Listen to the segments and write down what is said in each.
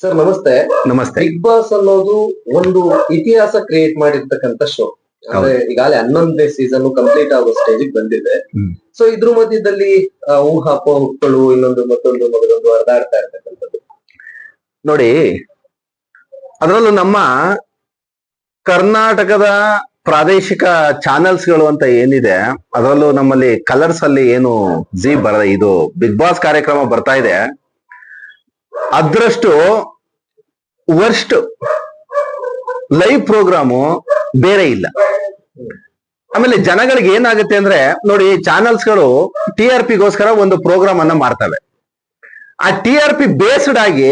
Sir ನಮಸ್ತೆ. ನಮಸ್ತೆ. Big boss ಅನ್ನೋದು ಒಂದು ಇತಿಹಾಸ ಕ್ರಿಯೇಟ್ ಮಾಡಿರ್ತಕ್ಕಂಥ ಶೋ ಅಂದ್ರೆ ಈಗಾಗಲೇ ಹನ್ನೊಂದನೇ ಸೀಸನ್ ಕಂಪ್ಲೀಟ್ ಆಗೋ ಸ್ಟೇಜ್ ಬಂದಿದೆ. ಸೊ ಇದ್ರ ಮಧ್ಯದಲ್ಲಿ ಊಹಾಪ ಹುಕ್ಕಳು ಇನ್ನೊಂದು ಮತ್ತೊಂದು ಮಗದೊಂದು ಹರಿದಾಡ್ತಾ ಇರ್ತಕ್ಕಂಥದ್ದು. ನೋಡಿ ಅದರಲ್ಲೂ ನಮ್ಮ ಕರ್ನಾಟಕದ ಪ್ರಾದೇಶಿಕ ಚಾನೆಲ್ಸ್ಗಳು ಅಂತ ಏನಿದೆ ಅದರಲ್ಲೂ ನಮ್ಮಲ್ಲಿ ಕಲರ್ಸ್ ಅಲ್ಲಿ ಏನು ಜಿ ಬರ ಇದು ಬಿಗ್ ಬಾಸ್ ಕಾರ್ಯಕ್ರಮ ಬರ್ತಾ ಇದೆ. ಅದ್ರಷ್ಟು ವರ್ಸ್ಟ್ ಲೈವ್ ಪ್ರೋಗ್ರಾಮು ಬೇರೆ ಇಲ್ಲ. ಆಮೇಲೆ ಜನಗಳಿಗೆ ಏನಾಗುತ್ತೆ ಅಂದ್ರೆ, ನೋಡಿ ಚಾನೆಲ್ಸ್ಗಳು ಟಿ ಆರ್ ಪಿಗೋಸ್ಕರ ಒಂದು ಪ್ರೋಗ್ರಾಮ್ ಅನ್ನ ಮಾಡ್ತವೆ. ಆ ಟಿ ಆರ್ ಪಿ ಬೇಸ್ಡ್ ಆಗಿ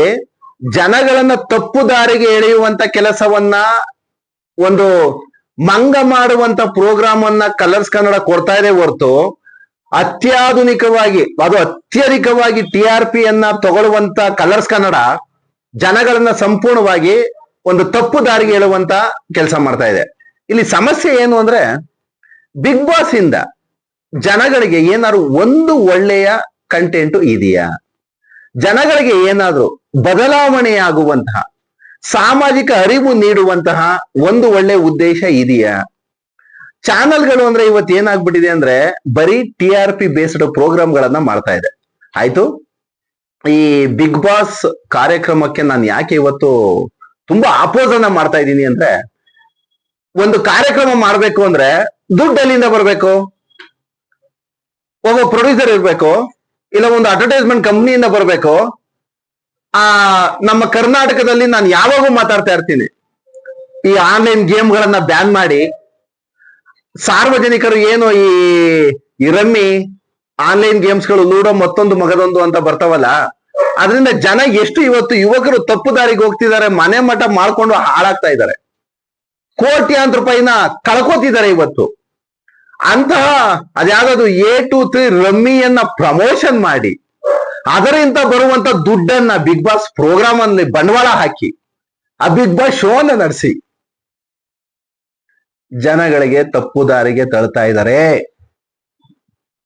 ಜನಗಳನ್ನ ತಪ್ಪು ದಾರಿಗೆ ಎಳೆಯುವಂತ ಕೆಲಸವನ್ನ ಒಂದು ಮಂಗ ಮಾಡುವಂತ ಪ್ರೋಗ್ರಾಮ್ ಅನ್ನ ಕಲರ್ಸ್ ಕನ್ನಡ ಕೊಡ್ತಾ ಇದೆ ಹೊರತು ಅತ್ಯಾಧುನಿಕವಾಗಿ, ಅದು ಅತ್ಯಧಿಕವಾಗಿ ಟಿ ಆರ್ ಪಿ ಅನ್ನ ತಗೊಳ್ಳುವಂತ ಕಲರ್ಸ್ ಕನ್ನಡ ಜನಗಳನ್ನ ಸಂಪೂರ್ಣವಾಗಿ ಒಂದು ತಪ್ಪು ದಾರಿಗೆ ಹೇಳುವಂತ ಕೆಲಸ ಮಾಡ್ತಾ ಇದೆ. ಇಲ್ಲಿ ಸಮಸ್ಯೆ ಏನು ಅಂದ್ರೆ ಬಿಗ್ ಬಾಸ್ ಇಂದ ಜನಗಳಿಗೆ ಏನಾದ್ರು ಒಂದು ಒಳ್ಳೆಯ ಕಂಟೆಂಟ್ ಇದೆಯಾ? ಜನಗಳಿಗೆ ಏನಾದ್ರೂ ಬದಲಾವಣೆಯಾಗುವಂತಹ, ಸಾಮಾಜಿಕ ಅರಿವು ನೀಡುವಂತಹ ಒಂದು ಒಳ್ಳೆ ಉದ್ದೇಶ ಇದೆಯಾ? ಚಾನೆಲ್ಗಳು ಅಂದ್ರೆ ಇವತ್ತು ಏನಾಗ್ಬಿಟ್ಟಿದೆ ಅಂದ್ರೆ ಬರೀ ಟಿ ಆರ್ ಪಿ ಬೇಸ್ಡ್ ಪ್ರೋಗ್ರಾಮ್ಗಳನ್ನ ಮಾಡ್ತಾ ಇದೆ. ಆಯ್ತು? ಈ ಬಿಗ್ ಬಾಸ್ ಕಾರ್ಯಕ್ರಮಕ್ಕೆ ನಾನು ಯಾಕೆ ಇವತ್ತು ತುಂಬಾ ಅಪೋಸ್ ಅನ್ನ ಮಾಡ್ತಾ ಇದ್ದೀನಿ ಅಂದ್ರೆ ಒಂದು ಕಾರ್ಯಕ್ರಮ ಮಾಡ್ಬೇಕು ಅಂದ್ರೆ ದುಡ್ಡು ಎಲ್ಲಿಂದ ಬರ್ಬೇಕು? ಒಬ್ಬ ಪ್ರೊಡ್ಯೂಸರ್ ಇರ್ಬೇಕು, ಇಲ್ಲ ಒಂದು ಅಡ್ವರ್ಟೈಸ್ಮೆಂಟ್ ಕಂಪ್ನಿಯಿಂದ ಬರಬೇಕು. ಆ, ನಮ್ಮ ಕರ್ನಾಟಕದಲ್ಲಿ ನಾನು ಯಾವಾಗೂ ಮಾತಾಡ್ತಾ ಇರ್ತೀನಿ. ಈ ಆನ್ಲೈನ್ ಗೇಮ್ಗಳನ್ನ ಬ್ಯಾನ್ ಮಾಡಿ ಸಾರ್ವಜನಿಕರು ಏನು ಈ ರಮ್ಮಿ ಆನ್ಲೈನ್ ಗೇಮ್ಸ್ಗಳು ಲೂಡೋ ಮತ್ತೊಂದು ಮಗದೊಂದು ಅಂತ ಬರ್ತಾವಲ್ಲ, ಅದರಿಂದ ಜನ ಎಷ್ಟು ಇವತ್ತು ಯುವಕರು ತಪ್ಪು ದಾರಿಗೆ ಹೋಗ್ತಿದ್ದಾರೆ, ಮನೆ ಮಠ ಮಾಡ್ಕೊಂಡು ಹಾಳಾಗ್ತಾ ಇದ್ದಾರೆ. ಕೋಟ್ಯಾಂತರ ರೂಪಾಯಿನ ಕಳ್ಕೋತಿದ್ದಾರೆ ಇವತ್ತು. ಅಂತಹ ಅದ್ಯಾವುದು ಎ ಟು ತ್ರೀ ರಮ್ಮಿಯನ್ನ ಪ್ರಮೋಷನ್ ಮಾಡಿ, ಅದರಿಂದ ಬರುವಂತ ದುಡ್ಡನ್ನ ಬಿಗ್ ಬಾಸ್ ಪ್ರೋಗ್ರಾಮ್ ಅಲ್ಲಿ ಬಂಡವಾಳ ಹಾಕಿ, ಆ ಬಿಗ್ ಬಾಸ್ ಶೋ ಅನ್ನ ನಡೆಸಿ ಜನಗಳಿಗೆ ತಪ್ಪು ದಾರಿಗೆ ತಳ್ತಾ ಇದ್ದಾರೆ.